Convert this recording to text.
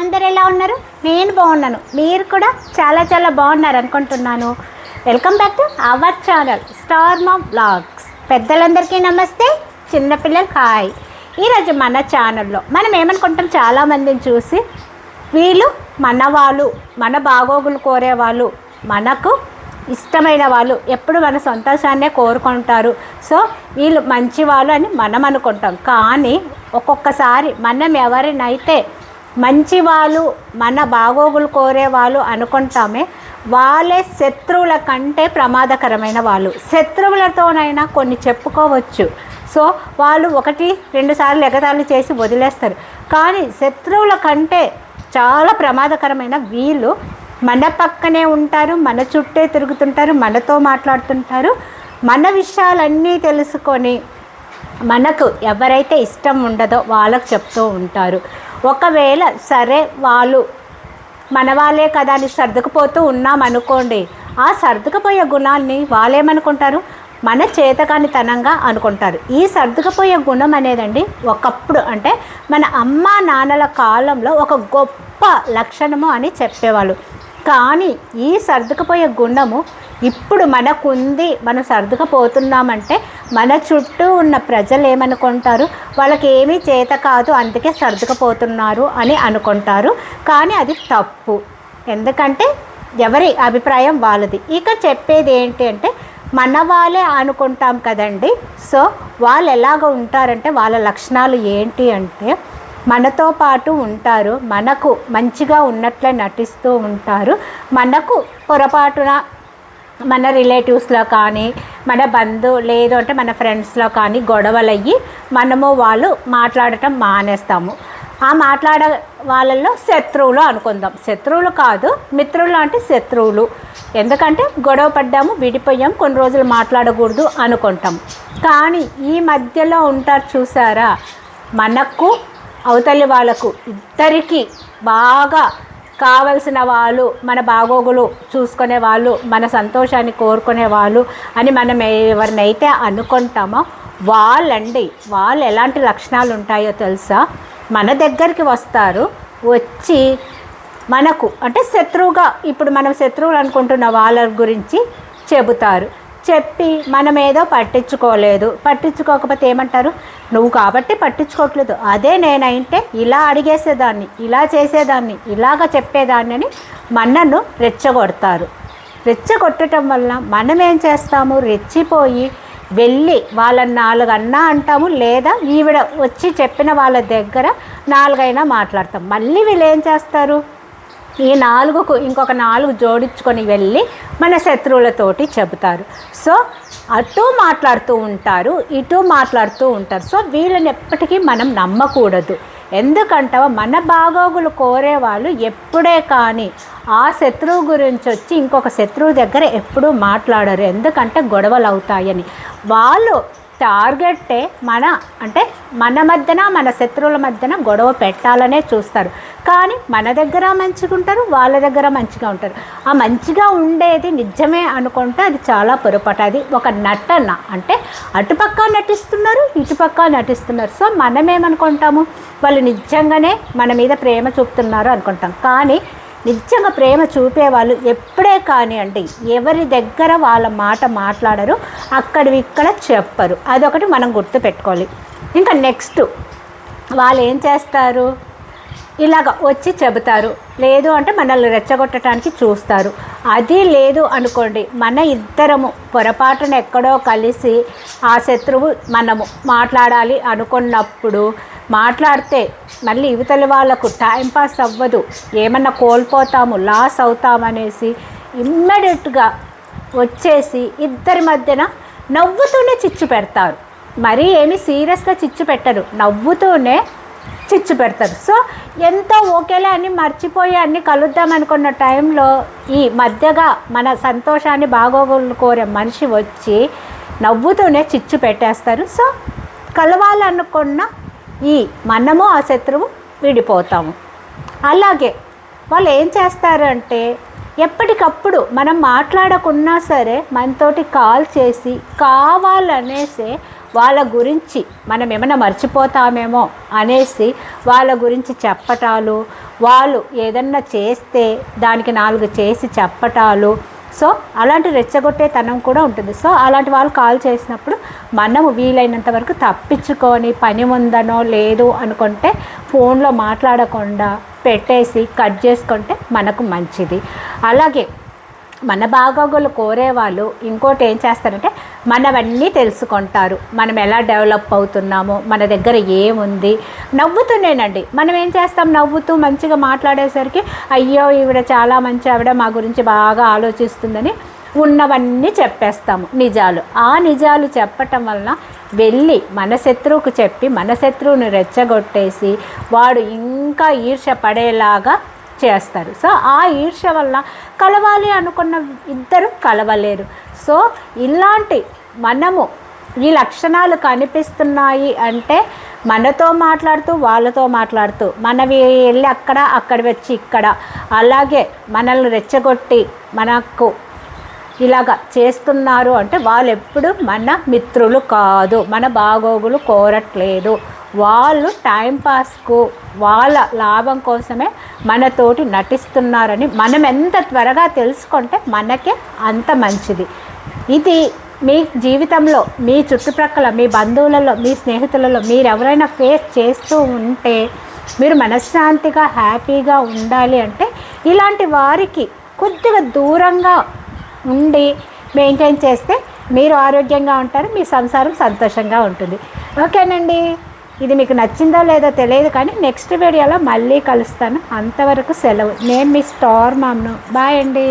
అందరు ఎలా ఉన్నారు? నేను బాగున్నాను. మీరు కూడా చాలా చాలా బాగున్నారు అనుకుంటున్నాను. Welcome back to our channel star Maa blogs పెద్దలందరికీ నమస్తే. చిన్నపిల్లలు హాయ్. ఈరోజు మన ఛానల్లో మనం ఏమనుకుంటాం? చాలామందిని చూసి వీళ్ళు మన వాళ్ళు మన బాగోగులు కోరేవాళ్ళు మనకు ఇష్టమైన వాళ్ళు ఎప్పుడు మన సంతోషాన్నే కోరుకుంటారు. సో వీళ్ళు మంచి వాళ్ళు అని మనం అనుకుంటాం. కానీ ఒక్కొక్కసారి మనం ఎవరినైతే మంచి వాళ్ళు మన బాగోగులు కోరే వాళ్ళు అనుకుంటామే. వాళ్ళే శత్రువుల కంటే ప్రమాదకరమైన వాళ్ళు. శత్రువులతోనైనా కొన్ని చెప్పుకోవచ్చు. సో వాళ్ళు ఒకటి రెండు సార్లు ఎగతాళి చేసి వదిలేస్తారు. కానీ శత్రువుల కంటే చాలా ప్రమాదకరమైన వీళ్ళు మన పక్కనే ఉంటారు మన చుట్టే తిరుగుతుంటారు మనతో మాట్లాడుతుంటారు. మన విషయాలన్నీ తెలుసుకొని మనకు ఎవరైతే ఇష్టం ఉండదో వాళ్ళకు చెప్తూ ఉంటారు. ఒకవేళ సరే వాళ్ళు మన వాళ్ళే కదా అని సర్దుకుపోతూ ఉన్నాం అనుకోండి ఆ సర్దుకుపోయే గుణాన్ని వాళ్ళేమనుకుంటారు? మన చేతకానితనంగా అనుకుంటారు. ఈ సర్దుకుపోయే గుణం అనేదండి ఒకప్పుడు అంటే మన అమ్మ నాన్నల కాలంలో ఒక గొప్ప లక్షణము అని చెప్పేవాళ్ళు. కానీ ఈ సర్దుకుపోయే గుణము ఇప్పుడు మనకుంది మనం సర్దుకుపోతున్నామంటే మన చుట్టూ ఉన్న ప్రజలు ఏమనుకుంటారు? వాళ్ళకి ఏమీ చేత కాదు అందుకే సర్దుకుపోతున్నారు అని అనుకుంటారు. కానీ అది తప్పు. ఎందుకంటే ఎవరి అభిప్రాయం వాళ్ళది. ఇక చెప్పేది ఏంటి అంటే మన వాళ్ళే అనుకుంటాం కదండి. సో వాళ్ళు ఎలాగ ఉంటారంటే వాళ్ళ లక్షణాలు ఏంటి అంటే మనతో పాటు ఉంటారు మనకు మంచిగా ఉన్నట్లే నటిస్తూ ఉంటారు. మనకు పొరపాటున మన రిలేటివ్స్లో కానీ మన బంధు లేదు అంటే మన ఫ్రెండ్స్లో కానీ గొడవలు అయ్యి మనము వాళ్ళు మాట్లాడటం మానేస్తాము. ఆ మాట్లాడే వాళ్ళల్లో శత్రువులు అనుకుందాం. శత్రువులు కాదు మిత్రులు అంటే శత్రువులు. ఎందుకంటే గొడవ పడ్డాము విడిపోయాం కొన్ని రోజులు మాట్లాడకూడదు అనుకుంటాం. కానీ ఈ మధ్యలో ఉంటారు చూసారా? మనకు అవతలి వాళ్ళకు ఇద్దరికి బాగా కావలసిన వాళ్ళు మన బాగోగులు చూసుకునే వాళ్ళు మన సంతోషాన్ని కోరుకునే వాళ్ళు అని మనం ఎవరినైతే అనుకుంటామో వాళ్ళండి. వాళ్ళు ఎలాంటి లక్షణాలు ఉంటాయో తెలుసా? మన దగ్గరికి వస్తారు వచ్చి మనకు అంటే శత్రువుగా ఇప్పుడు మనం శత్రువులు అనుకుంటున్న వాళ్ళ గురించి చెబుతారు. చెప్పి మనం ఏదో పట్టించుకోలేదు. పట్టించుకోకపోతే ఏమంటారు? నువ్వు కాబట్టి పట్టించుకోవట్లేదు అదే నేనైంటే ఇలా అడిగేసేదాన్ని ఇలా చేసేదాన్ని ఇలాగ చెప్పేదాన్ని అని మనను రెచ్చగొడతారు. రెచ్చగొట్టడం వల్ల మనం ఏం చేస్తాము? రెచ్చిపోయి వెళ్ళి వాళ్ళని నాలుగు అన్నా అంటాము లేదా ఈవిడ వచ్చి చెప్పిన వాళ్ళ దగ్గర నాలుగైనా మాట్లాడతాం. మళ్ళీ వీళ్ళు ఏం చేస్తారు? ఈ నాలుగుకు ఇంకొక నాలుగు జోడించుకొని వెళ్ళి మన శత్రువులతోటి చెబుతారు. సో అటు మాట్లాడుతూ ఉంటారు ఇటు మాట్లాడుతూ ఉంటారు. సో వీళ్ళని ఎప్పటికీ మనం నమ్మకూడదు. ఎందుకంటే మన బాగోగులు కోరేవాళ్ళు ఎప్పుడే కానీ ఆ శత్రువు గురించి వచ్చి ఇంకొక శత్రువు దగ్గర ఎప్పుడూ మాట్లాడరు. ఎందుకంటే గొడవలు అవుతాయని వాళ్ళు టార్గెట్టే మన అంటే మన మధ్యన మన శత్రువుల మధ్యన గొడవ పెట్టాలనే చూస్తారు. కానీ మన దగ్గర మంచిగా ఉంటారు వాళ్ళ దగ్గర మంచిగా ఉంటారు. ఆ మంచిగా ఉండేది నిజమే అనుకుంటే అది చాలా పొరపాటు. అది ఒక నటన. అంటే అటుపక్క నటిస్తున్నారు ఇటుపక్క నటిస్తున్నారు. సో మనమేమనుకుంటాము? వాళ్ళు నిజంగానే మన మీద ప్రేమ చూపుతున్నారు అనుకుంటాం. కానీ నిజంగా ప్రేమ చూపేవాళ్ళు ఎప్పుడే కానివ్వండి ఎవరి దగ్గర వాళ్ళ మాట మాట్లాడరు అక్కడివి ఇక్కడ చెప్పరు. అదొకటి మనం గుర్తుపెట్టుకోవాలి. ఇంకా నెక్స్ట్ వాళ్ళు ఏం చేస్తారు? ఇలాగ వచ్చి చెబుతారు. లేదు అంటే మనల్ని రెచ్చగొట్టడానికి చూస్తారు. అది లేదు అనుకోండి మన ఇద్దరము పొరపాటున ఎక్కడో కలిసి ఆ శత్రువు మనము మాట్లాడాలి అనుకున్నప్పుడు మాట్లాడితే మళ్ళీ యువతల వాళ్ళకు టైంపాస్ అవ్వదు. ఏమన్నా కోల్పోతాము లాస్ అవుతామనేసి ఇమ్మీడియట్గా వచ్చేసి ఇద్దరి మధ్యన నవ్వుతూనే చిచ్చు పెడతారు. మరీ ఏమి సీరియస్గా చిచ్చు పెట్టరు. నవ్వుతూనే చిచ్చు పెడతారు. సో ఎంతో ఓకేలే అని మర్చిపోయి అన్ని కలుద్దాం అనుకున్న టైంలో ఈ మధ్యగా మన సంతోషాన్ని బాగోగులు కోరే మనిషి వచ్చి నవ్వుతూనే చిచ్చు పెట్టేస్తారు. సో కలవాలనుకున్న ఈ మనము ఆ శత్రువు విడిపోతాము. అలాగే వాళ్ళు ఏం చేస్తారంటే ఎప్పటికప్పుడు మనం మాట్లాడకున్నా సరే మనతోటి కాల్ చేసి కావాలనేసే వాళ్ళ గురించి మనం ఏమైనా మర్చిపోతామేమో అనేసి వాళ్ళ గురించి చెప్పటాలు వాళ్ళు ఏదన్నా చేస్తే దానికి నాలుగు చేసి చెప్పటాలు. సో అలాంటి రెచ్చగొట్టేతనం కూడా ఉంటుంది. సో అలాంటి వాళ్ళు కాల్ చేసినప్పుడు మనము వీలైనంత వరకు తప్పించుకొని పని ఉందనో లేదు అనుకుంటే ఫోన్లో మాట్లాడకుండా పెట్టేసి కట్ చేసుకుంటే మనకు మంచిది. అలాగే మన బాగోగులు కోరేవాళ్ళు ఇంకోటి ఏం చేస్తారంటే మనవన్నీ తెలుసుకుంటారు. మనం ఎలా డెవలప్ అవుతున్నామో మన దగ్గర ఏముంది నవ్వుతూనేనండి. మనం ఏం చేస్తాం? నవ్వుతూ మంచిగా మాట్లాడేసరికి అయ్యో ఈవిడ చాలా మంచి ఆవిడ మా గురించి బాగా ఆలోచిస్తుందని ఉన్నవన్నీ చెప్పేస్తాము. నిజాలు. ఆ నిజాలు చెప్పటం వలన వెళ్ళి మన శత్రువుకు చెప్పి మన శత్రువుని రెచ్చగొట్టేసి వాడు ఇంకా ఈర్ష పడేలాగా చేస్తారు. సో ఆ ఈర్ష వల్ల కలవాలి అనుకున్న ఇద్దరు కలవలేరు. సో ఇలాంటి మనము ఈ లక్షణాలు కనిపిస్తున్నాయి అంటే మనతో మాట్లాడుతూ వాళ్ళతో మాట్లాడుతూ మనవి వెళ్ళి అక్కడ అక్కడ వచ్చి ఇక్కడ అలాగే మనల్ని రెచ్చగొట్టి మనకు ఇలాగ చేస్తున్నారు అంటే వాళ్ళు ఎప్పుడు మన మిత్రులు కాదు మన బాగోగులు కోరట్లేదు. వాళ్ళు టైంపాస్కు వాళ్ళ లాభం కోసమే మనతోటి నటిస్తున్నారని మనం ఎంత త్వరగా తెలుసుకుంటే మనకే అంత మంచిది. ఇది మీ జీవితంలో మీ చుట్టుప్రక్కల మీ బంధువులలో మీ స్నేహితులలో మీరు ఎవరైనా ఫేస్ చేస్తూ ఉంటే మీరు మనశ్శాంతిగా హ్యాపీగా ఉండాలి అంటే ఇలాంటి వారికి కొద్దిగా దూరంగా ఉండి మెయింటైన్ చేస్తే మీరు ఆరోగ్యంగా ఉంటారు మీ సంసారం సంతోషంగా ఉంటుంది. ఓకేనండి? ఇది మీకు నచ్చిందో లేదో తెలియదు కానీ నెక్స్ట్ వీడియోలో మళ్ళీ కలుస్తాను. అంతవరకు సెలవు. నేను మీ స్టార్ మామ్ను. బాయ్ అండి.